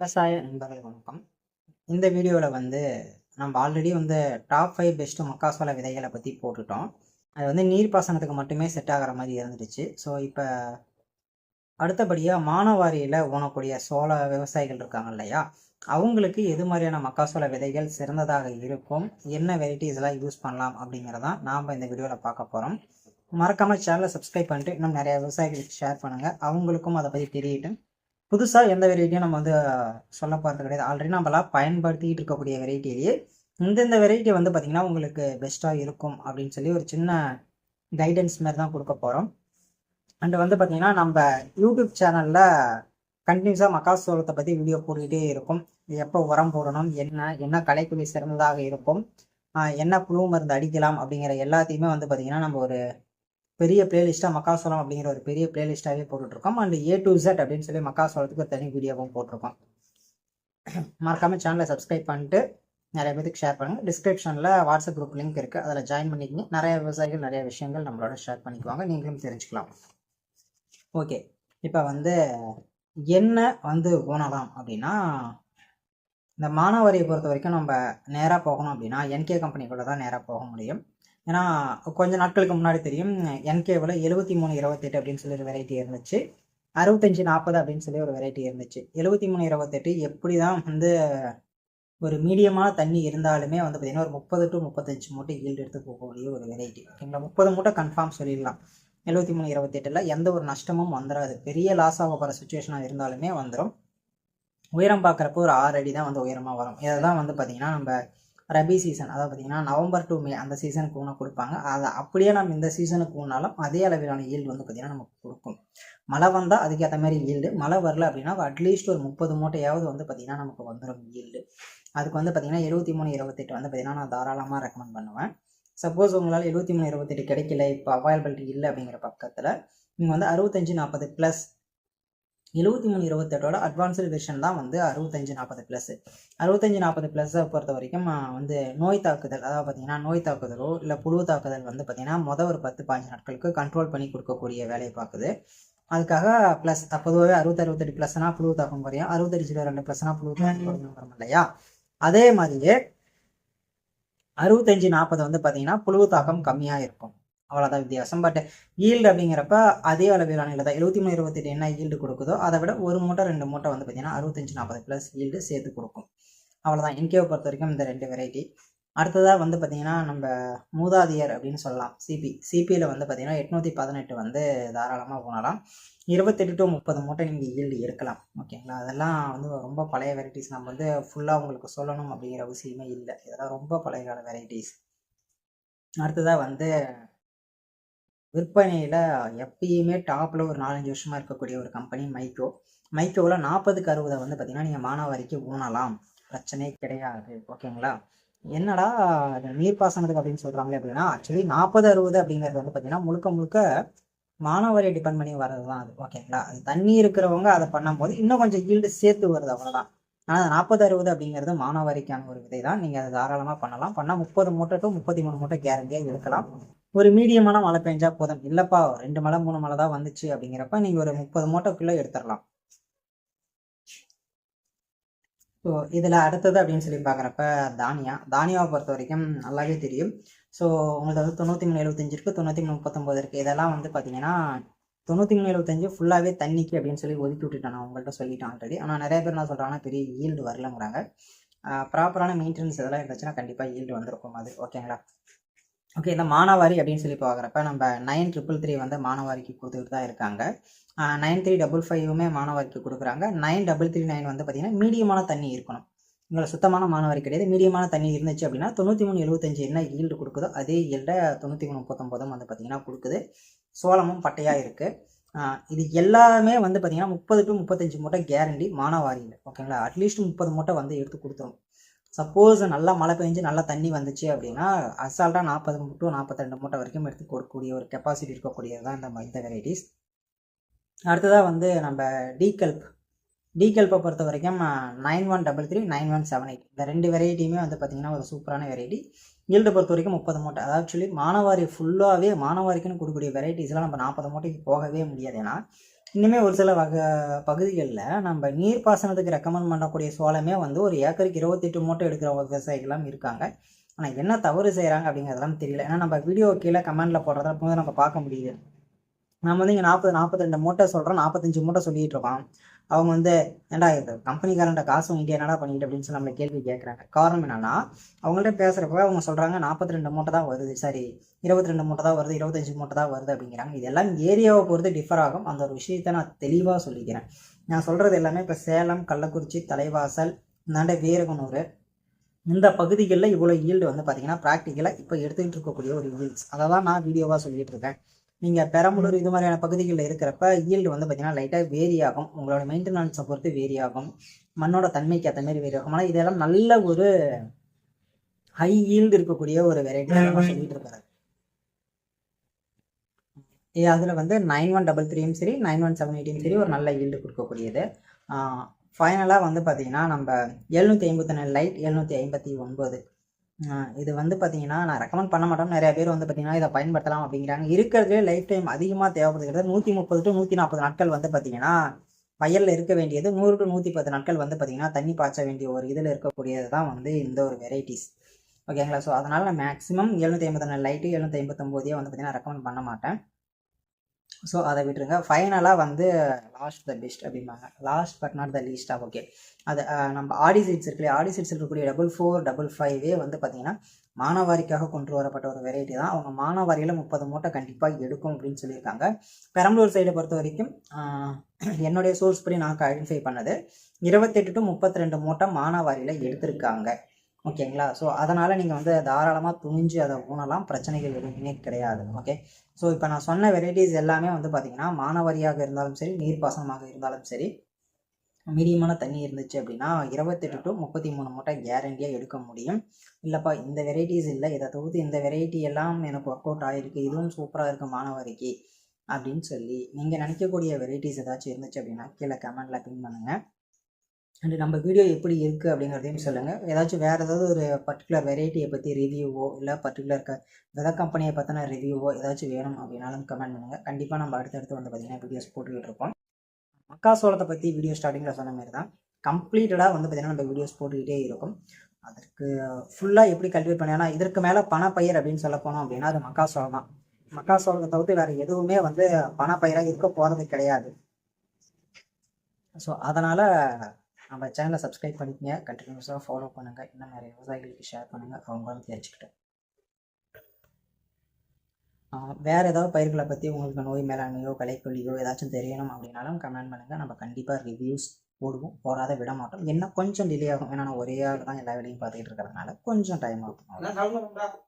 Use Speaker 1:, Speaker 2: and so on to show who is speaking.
Speaker 1: விவசாய நண்பர்கள் வணக்கம். இந்த வீடியோவில் வந்து நம்ம ஆல்ரெடி வந்து டாப் ஃபைவ் பெஸ்ட்டு மக்காசோள விதைகளை பற்றி போட்டுட்டோம். அது வந்து நீர்ப்பாசனத்துக்கு மட்டுமே செட் ஆகிற மாதிரி இருந்துச்சு ஸோ இப்போ அடுத்தபடியாக மானவாரியில் ஊனக்கூடிய சோள விவசாயிகள் இருக்காங்க இல்லையா? அவங்களுக்கு எது மாதிரியான மக்காசோள விதைகள் சிறந்ததாக இருக்கும்? என்ன வெரைட்டிஸ்லாம் யூஸ் பண்ணலாம் அப்படிங்கிறதான் நாம் இந்த வீடியோவில் பார்க்க போகிறோம் மறக்காமல் சேனலை சப்ஸ்கிரைப் பண்ணிட்டு இன்னும் நிறைய விவசாயிகளுக்கு ஷேர் பண்ணுங்கள் அவங்களுக்கும் அதை பற்றி தெரியட்டும். புதுசாக எந்த வெரைட்டியும் நம்ம வந்து சொல்ல போகிறது கிடையாது. ஆல்ரெடி நம்மளாம் பயன்படுத்திக்கிட்டு இருக்கக்கூடிய வெரைட்டிலேயே இந்தந்த வெரைட்டி வந்து பார்த்திங்கன்னா உங்களுக்கு பெஸ்ட்டாக இருக்கும் அப்படின்னு சொல்லி ஒரு சின்ன கைடன்ஸ் மாதிரி தான் கொடுக்க போகிறோம் அண்டு வந்து பார்த்திங்கன்னா நம்ம யூடியூப் சேனலில் கண்டினியூஸாக மக்காசோளத்தை பற்றி வீடியோ போட்டுக்கிட்டே இருக்கும். எப்போ உரம் போடணும் என்ன என்ன கலைக்குழி சிறந்ததாக இருக்கும் என்ன புழு மருந்து அடிக்கலாம் அப்படிங்கிற எல்லாத்தையுமே வந்து பார்த்திங்கன்னா நம்ம ஒரு பெரிய பிளேலிஸ்ட்டாக மக்காசோளம் அப்படிங்கிற ஒரு பெரிய பிளேலிஸ்ட்டாகவே போட்டுட்ருக்கோம். அண்ட் ஏ டு Z அப்படின்னு சொல்லி மக்காசோளத்துக்கு ஒரு தனி வீடியோவும் போட்டிருக்கோம். மறக்காமல் சேனலை சப்ஸ்கிரைப் பண்ணிட்டு நிறைய பேருக்கு ஷேர் பண்ணுங்கள் டிஸ்கிரிப்ஷனில் வாட்ஸ்அப் குரூப் லிங்க் இருக்குது அதில் ஜாயின் பண்ணிக்கங்க. நிறைய விவசாயிகள் நிறைய விஷயங்கள் நம்மளோட ஷேர் பண்ணிக்குவாங்க. நீங்களும் தெரிஞ்சுக்கலாம். ஓகே இப்போ வந்து என்ன வந்து ஊனலாம் அப்படின்னா இந்த மானாவாரியை பொறுத்த வரைக்கும் நம்ம நேராக போகணும் அப்படின்னா என்கே கம்பெனிக்குள்ளே தான் நேராக போக முடியும். ஏன்னா கொஞ்ச நாட்களுக்கு முன்னாடி தெரியும் என்கேவில் எழுபத்தி மூணு இருபத்தெட்டு அப்படின்னு சொல்லி ஒரு வெரைட்டி இருந்துச்சு. அறுபத்தஞ்சு நாற்பது அப்படின்னு சொல்லி ஒரு வெரைட்டி இருந்துச்சு. எழுபத்தி மூணு இருபத்தெட்டு எப்படி தான் வந்து ஒரு மீடியமான தண்ணி இருந்தாலுமே வந்து பார்த்திங்கன்னா ஒரு முப்பது டு முப்பத்தஞ்சு மூட்டை ஈல்டு எடுத்து போகக்கூடிய ஒரு வெரைட்டி ஓகேங்களா முப்பது மூட்டை கன்ஃபார்ம் சொல்லிடலாம். எழுபத்தி மூணு இருபத்தெட்டில் எந்த ஒரு நஷ்டமும் வந்துடாது பெரிய லாஸ் ஆக போகிற சுச்சுவேஷனாக இருந்தாலுமே வந்துடும் உயரம் பார்க்குறப்போ ஒரு ஆறு அடி தான் வந்து உயரமாக வரும். இதை தான் வந்து பார்த்திங்கன்னா நம்ம ரபி சீசன் அதாவது பார்த்திங்கன்னா நவம்பர் டு மே அந்த சீசனுக்கு ஒன்று கொடுப்பாங்க. அதை அப்படியே நம்ம இந்த சீசனுக்கு ஒன்றாலும் அதே அளவிலான ஈல்டு வந்து பார்த்திங்கன்னா நமக்கு கொடுக்கும். மழை வந்தால் அதுக்கேற்ற மாதிரி ஈல்டு மழை வரல அப்படின்னா அட்லீஸ்ட் ஒரு முப்பது மூட்டையாவது வந்து பார்த்திங்கன்னா நமக்கு வந்துடும் ஈல்டு அதுக்கு வந்து பார்த்திங்கன்னா எழுபத்தி மூணு இருபத்தெட்டு வந்து பார்த்திங்கன்னா நான் தாராளமாக ரெக்கமெண்ட் பண்ணுவேன். சப்போஸ் உங்களால் எழுபத்தி மூணு இருபத்தெட்டு கிடைக்கல இப்போ அவைலபிலிட்டி இல்லை அப்படிங்கிற பக்கத்தில் நீங்கள் வந்து அறுபத்தஞ்சு நாற்பது ப்ளஸ் எழுபத்தி மூணு இருபத்தெட்டோட அட்வான்ஸ்டு வெர்ஷன் தான் வந்து அறுபத்தஞ்சு நாற்பது ப்ளஸ் அறுபத்தஞ்சு நாற்பது ப்ளஸ்ஸை பொறுத்த வரைக்கும் வந்து நோய் தாக்குதல் அதாவது பார்த்தீங்கன்னா நோய் தாக்குதலோ இல்லை புழு தாக்குதல் வந்து பார்த்தீங்கன்னா மொதல் ஒரு பத்து பாஞ்சு நாட்களுக்கு கண்ட்ரோல் பண்ணி கொடுக்கக்கூடிய வேலையை பார்க்குது. அதுக்காக ப்ளஸ் பொதுவாகவே அறுபத்தி அறுபத்தெட்டு ப்ளஸ்னா புழு தாக்கம் குறையும். அறுபத்தெட்டு ஜீரோ ரெண்டு ப்ளஸ்னா புழு தாக்கம் குறையும் வரும் இல்லையா? அதே மாதிரியே அறுபத்தஞ்சு நாற்பது வந்து பார்த்தீங்கன்னா புழு தாக்கம் கம்மியாக இருக்கும். அவ்வளோதான் வித்தியாசம். பட் ஈல்டு அப்படிங்கிறப்ப அதே அளவிலான இல்லை தான். எழுபத்தி மூணு இருபத்தெட்டு என்ன ஈல்டு கொடுக்குதோ அதை விட ஒரு மூட்டை ரெண்டு மூட்டை வந்து பார்த்தீங்கன்னா அறுபத்தஞ்சு நாற்பது ப்ளஸ் ஈல்டு சேர்த்து கொடுக்கும். அவ்வளோதான் என்கேவை பொறுத்த வரைக்கும் இந்த ரெண்டு வெரைட்டி அடுத்ததாக வந்து பார்த்தீங்கன்னா நம்ம மூதாதியர் அப்படின்னு சொல்லலாம். சிபி சிபியில் வந்து பார்த்தீங்கன்னா எட்நூற்றி பதினெட்டு வந்து தாராளமாக போனலாம். இருபத்தெட்டு டு முப்பது மூட்டை நீங்கள் ஈல்டு இருக்கலாம் ஓகேங்களா அதெல்லாம் வந்து ரொம்ப பழைய வெரைட்டிஸ் நம்ம வந்து ஃபுல்லாக உங்களுக்கு சொல்லணும் அப்படிங்கிற அவசியமே இல்லை. இதெல்லாம் ரொம்ப பழைய கால வெரைட்டிஸ் அடுத்ததாக வந்து விற்பனையில் எப்பயுமே டாப்பில் ஒரு நாலஞ்சு வருஷமாக இருக்கக்கூடிய ஒரு கம்பெனி மைக்ரோ. மைக்ரோவில் நாற்பதுக்கு அறுபதை வந்து பார்த்திங்கன்னா நீங்கள் மானாவாரிக்கு ஊனலாம். பிரச்சனையே கிடையாது. ஓகேங்களா? என்னடா அது நீர்ப்பாசனத்துக்கு அப்படின்னு சொல்கிறாங்களே அப்படின்னா ஆக்சுவலி நாற்பது அறுபது அப்படிங்கிறது வந்து பார்த்திங்கன்னா முழுக்க முழுக்க மானாவாரியை டிபெண்ட் பண்ணி வர்றது தான் அது. ஓகேங்களா? அது தண்ணி இருக்கிறவங்க அதை பண்ணும்போது இன்னும் கொஞ்சம் ஈல்டு சேர்த்து வருது அவ்வளோதான் ஆனால் நாற்பது அறுபது அப்படிங்கிறது மானாவாரிக்கான ஒரு விதை தான் நீங்கள் அதை தாராளமாக பண்ணலாம். பண்ணால் முப்பது மூட்டை டு முப்பத்தி மூணு மூட்டை கேரண்டியாக இருக்கலாம் ஒரு மீடியமான மழை பெஞ்சா போதும். இல்லைப்பா ரெண்டு மழை மூணு மழை தான் வந்துச்சு அப்படிங்கிறப்ப நீங்கள் ஒரு முப்பது மூட்டைக்குள்ளே எடுத்துடலாம். ஸோ இதில் அடுத்தது அப்படின்னு சொல்லி பார்க்குறப்ப தானியா. தானியாவை பொறுத்த வரைக்கும் நல்லாவே தெரியும். ஸோ உங்களுக்கு வந்து தொண்ணூற்றி மூணு எழுபத்தஞ்சு இருக்குது தொண்ணூற்றி மூணு முப்பத்தொம்போது இருக்குது இதெல்லாம் வந்து பார்த்தீங்கன்னா தொண்ணூற்றி மூணு எழுபத்தஞ்சு ஃபுல்லாகவே தண்ணிக்கு அப்படின்னு சொல்லி ஒதுக்கி விட்டுட்டேன் நான் உங்கள்கிட்ட சொல்லிட்டேன் ஆல்ரெடி ஆனால் நிறைய பேர் என்ன சொல்கிறாங்கன்னா பெரிய ஈல்டு வரலங்கிறாங்க. ப்ராப்பரான மெயின்டெனன்ஸ் இதெல்லாம் இருந்துச்சுன்னா கண்டிப்பாக ஈல்டு வந்திருக்கும் அது. ஓகேங்களா ஓகே இந்த மானாவாரி அப்படின்னு சொல்லி பார்க்குறப்ப நம்ம நைன் ட்ரிபிள் த்ரீ வந்து மானாவாரிக்கு கொடுத்துட்டு தான் இருக்காங்க. நைன் த்ரீ டபுள் ஃபைவுமே மானாவாரிக்கு கொடுக்குறாங்க. நைன் டபுள் த்ரீ நைன் வந்து பார்த்திங்கன்னா மீடியமான தண்ணி இருக்கணும். இங்கே சுத்தமான மானாவாரி கிடையாது. மீடியமான தண்ணி இருந்துச்சு அப்படின்னா தொண்ணூற்றி மூணு எழுபத்தஞ்சு என்ன ஈல்டு கொடுக்குதோ அதே ஈல்டை தொண்ணூற்றி மூணு முப்பத்தொம்போதும் வந்து பார்த்திங்கன்னா கொடுக்குது. சோளமும் பட்டையாக இருக்குது இது எல்லாமே வந்து பார்த்திங்கன்னா முப்பது டு முப்பத்தஞ்சு மூட்டை கேரண்டி மானாவாரியில் ஓகேங்களா அட்லீஸ்ட் முப்பது மூட்டை வந்து எடுத்து கொடுத்துரும் சப்போஸ் நல்லா மழை பெஞ்சு நல்லா தண்ணி வந்துச்சு அப்படின்னா அசால்ட்டாக நாற்பது டு நாற்பத்திரெண்டு மூட்டை வரைக்கும் எடுத்து கொடுக்கக்கூடிய ஒரு கெப்பாசிட்டி இருக்கக்கூடியது தான் இந்த இந்த வெரைட்டிஸ் அடுத்ததாக வந்து நம்ம டீகல்ப் டீகல்ப்பை பொறுத்த வரைக்கும் nine one double three nine one seven eight இந்த ரெண்டு வெரைட்டியுமே வந்து பார்த்திங்கன்னா ஒரு சூப்பரான வெரைட்டி ஈல்டு பொறுத்த வரைக்கும் முப்பது மூட்டை. அதாவது ஆக்சுவலி மானவாரி ஃபுல்லாகவே மானவாரிக்குன்னு கொடுக்கக்கூடிய வெரைட்டிஸ்லாம் நம்ம நாற்பது மூட்டைக்கு போகவே முடியாது. ஏன்னா இன்னுமே ஒரு சில வகை பகுதிகளில் நம்ம நீர்ப்பாசனத்துக்கு ரெக்கமெண்ட் பண்ணக்கூடிய சோளமே வந்து ஒரு ஏக்கருக்கு இருபத்தெட்டு மூட்டை எடுக்கிற விவசாயிகள்லாம் இருக்காங்க. ஆனால் என்ன தவறு செய்கிறாங்க அப்படிங்கிறதெல்லாம் தெரியல. ஏன்னா நம்ம வீடியோ கீழே கமெண்டில் போடுறத போது நம்ம பார்க்க முடியுது. நம்ம வந்து இங்கே நாற்பது நாற்பத்தி ரெண்டு மூட்டை சொல்கிறோம் நாற்பத்தஞ்சு மூட்டை சொல்லிகிட்டு இருக்கோம். அவங்க வந்து ஏன்டா இது கம்பெனிக்காரன்ட்ட காசு இங்கே என்னடா பண்ணிட்டு அப்படின்னு சொல்லி நம்மளை கேள்வி கேட்குறாங்க. காரணம் என்னன்னா அவங்கள்ட்ட பேசுகிறப்ப அவங்க சொல்கிறாங்க நாற்பத்தி ரெண்டு மூட்டை தான் வருது. சரி இருபத்தி ரெண்டு மூட்டை தான் வருது இருபத்தஞ்சு மூட்டை தான் வருது அப்படிங்கிறாங்க. இதெல்லாம் ஏரியாவை பொறுத்து டிஃபர் ஆகும். அந்த ஒரு விஷயத்தை நான் தெளிவாக சொல்லிக்கிறேன். நான் சொல்கிறது எல்லாமே இப்போ சேலம் கள்ளக்குறிச்சி தலைவாசல் இந்தாண்ட வீரகனூர். இந்த பகுதிகளில் இவ்வளோ ஈல்டு வந்து பார்த்தீங்கன்னா ப்ராக்டிக்கலாக இப்போ எடுத்துக்கிட்டு இருக்கக்கூடிய ஒரு ஈல்ட்ஸ் அதை தான் நான் வீடியோவாக சொல்லிட்டு இருக்கேன். நீங்கள் பெரம்பலூர் இது மாதிரியான பகுதிகளில் இருக்கிறப்ப ஈல்டு வந்து பார்த்தீங்கன்னா லைட்டாக வேரி ஆகும் உங்களோட மெயின்டெனன்ஸை பொறுத்து வேரி ஆகும் மண்ணோட தன்மைக்கு ஏற்ற மாதிரி வேரி ஆகும் ஆனால் இதெல்லாம் நல்ல ஒரு ஹை ஈல்டு இருக்கக்கூடிய ஒரு வெரைட்டி சொல்லிட்டு இருக்காரு. அதில் வந்து நைன் ஒன் டபுள் த்ரீயும் சரி நைன் ஒன் செவன் எயிட்டியும் சரி ஒரு நல்ல ஈல்டு கொடுக்கக்கூடியது. ஃபைனலாக வந்து பார்த்தீங்கன்னா நம்ம எழுநூற்றி ஐம்பத்தி லைட் எழுநூற்றி ஐம்பத்தி ஒன்பது. இது வந்து பார்த்தீங்கன்னா நான் ரெக்கமெண்ட் பண்ண மாட்டோம். நிறைய பேர் வந்து பார்த்தீங்கன்னா இதை பயன்படுத்தலாம் அப்படிங்கிறாங்க. இருக்கிறதுலே லைஃப் டைம் அதிகமாக தேவைப்படுகிறது நூற்றி முப்பது டு நூற்றி நாற்பது நாட்கள் வந்து பார்த்தீங்கன்னா வயலில் இருக்க வேண்டியது நூறு டு நூற்றி பத்து நாட்கள் வந்து பார்த்தீங்கன்னா தண்ணி பாய்ச்ச வேண்டிய ஒரு இதில் இருக்கக்கூடியது தான் வந்து இந்த ஒரு வெரைட்டிஸ் ஓகேங்களா ஸோ அதனால் நான் மேக்ஸிமம் எழுநூற்றி ஐம்பத்தி நாலு லைட்டு எழுநூற்றி ஐம்பத்தொம்போதே வந்து பார்த்தீங்கன்னா ரெக்கமெண்ட் பண்ண மாட்டேன். ஸோ அதை விட்டுருங்க. ஃபைனலாக வந்து லாஸ்ட் த பெஸ்ட் அப்படிம்பாங்க. லாஸ்ட் பட் நாட் த லீஸ்டாக ஓகே அது நம்ம ஆடி சீட்ஸ் இருக்குல்லையே? ஆடி சீட்ஸ் இருக்கக்கூடிய டபுள் ஃபோர் டபுள் ஃபைவே வந்து பார்த்தீங்கன்னா மானாவாரிக்காக கொண்டு வரப்பட்ட ஒரு வெரைட்டி தான். அவங்க மானாவாரியில் முப்பது மூட்டை கண்டிப்பாக எடுக்கும் அப்படின்னு சொல்லியிருக்காங்க. பெரம்பலூர் சைடை பொறுத்த வரைக்கும் என்னுடைய சோர்ஸ் படி நான் ஐடென்டிஃபை பண்ணது இருபத்தெட்டு டு முப்பத்தி ரெண்டு மூட்டை மானாவாரியில் எடுத்திருக்காங்க. ஓகேங்களா? ஸோ அதனால் நீங்கள் வந்து தாராளமாக துணிஞ்சு அதை ஊனலாம். பிரச்சனைகள் எதுவுமே கிடையாது. ஓகே ஸோ இப்போ நான் சொன்ன வெரைட்டிஸ் எல்லாமே வந்து பார்த்திங்கன்னா மானவரியாக இருந்தாலும் சரி நீர்ப்பாசனமாக இருந்தாலும் சரி மீடியமான தண்ணி இருந்துச்சு அப்படின்னா இருபத்தெட்டு டு முப்பத்தி மூணு மூட்டை கேரண்டியாக எடுக்க முடியும். இல்லைப்பா இந்த வெரைட்டிஸ் இல்லை. இதை தொகுத்து இந்த வெரைட்டி எல்லாம் எனக்கு ஒர்க் அவுட் ஆகிருக்கு இதுவும் சூப்பராக இருக்குது மாணவரிக்கு அப்படின்னு சொல்லி நீங்கள் நினைக்கக்கூடிய வெரைட்டிஸ் ஏதாச்சும் இருந்துச்சு அப்படின்னா கீழே கமெண்டில் பின் பண்ணுங்கள் அண்ட் நம்ம வீடியோ எப்படி இருக்குது அப்படிங்கிறதையும் சொல்லுங்கள் ஏதாச்சும் வேறு ஏதாவது ஒரு பர்டிகுலர் வெரைட்டியை பற்றி ரிவ்யூவோ இல்லை பர்டிகுலர் க வித கம்பெனியை பற்றின ரிவ்யூவோ ஏதாச்சும் வேணும் அப்படின்னாலும் கமெண்ட் பண்ணுங்கள் கண்டிப்பாக நம்ம அடுத்தடுத்து வந்து பார்த்திங்கன்னா வீடியோஸ் போட்டுக்கிட்டு இருப்போம். மக்காசோளத்தை பற்றி வீடியோ ஸ்டார்டிங்கில் சொன்ன மாதிரி தான் கம்ப்ளீட்டடாக வந்து பார்த்திங்கன்னா நம்ம வீடியோஸ் போட்டுக்கிட்டே இருக்கும். அதற்கு ஃபுல்லாக எப்படி கல்டிவேட் பண்ணியான்னா இதற்கு மேலே பணப்பயிர் அப்படின்னு சொல்ல போனோம் அப்படின்னா அது மக்காசோளம் தான். மக்காசோளத்தை தவிர்த்து வேறு எதுவுமே வந்து பணப்பயிராக இருக்க போகிறது கிடையாது. ஸோ அதனால் நம்ம சேனலை சப்ஸ்கிரைப் பண்ணிக்கங்க. கண்டினியூஸாக ஃபாலோ பண்ணுங்கள் இன்னும் நிறைய விவசாயிகளுக்கு ஷேர் பண்ணுங்கள் அவங்களும் தெரிஞ்சுக்கிட்டேன் வேறு ஏதாவது பயிர்களை பற்றி உங்களுக்கு நோய் மேலாண்மையோ களைக்கொல்லியோ ஏதாச்சும் தெரியணும் அப்படின்னாலும் கமெண்ட் பண்ணுங்கள் நம்ம கண்டிப்பாக ரிவ்யூஸ் போடுவோம். போடாத விட மாட்டோம். என்ன கொஞ்சம் டிலே ஆகும். ஏன்னா நான் ஒரே ஆள் தான் எல்லா வேலையும் பார்த்துக்கிட்டு இருக்கிறதுனால கொஞ்சம் டைம் ஆகும்.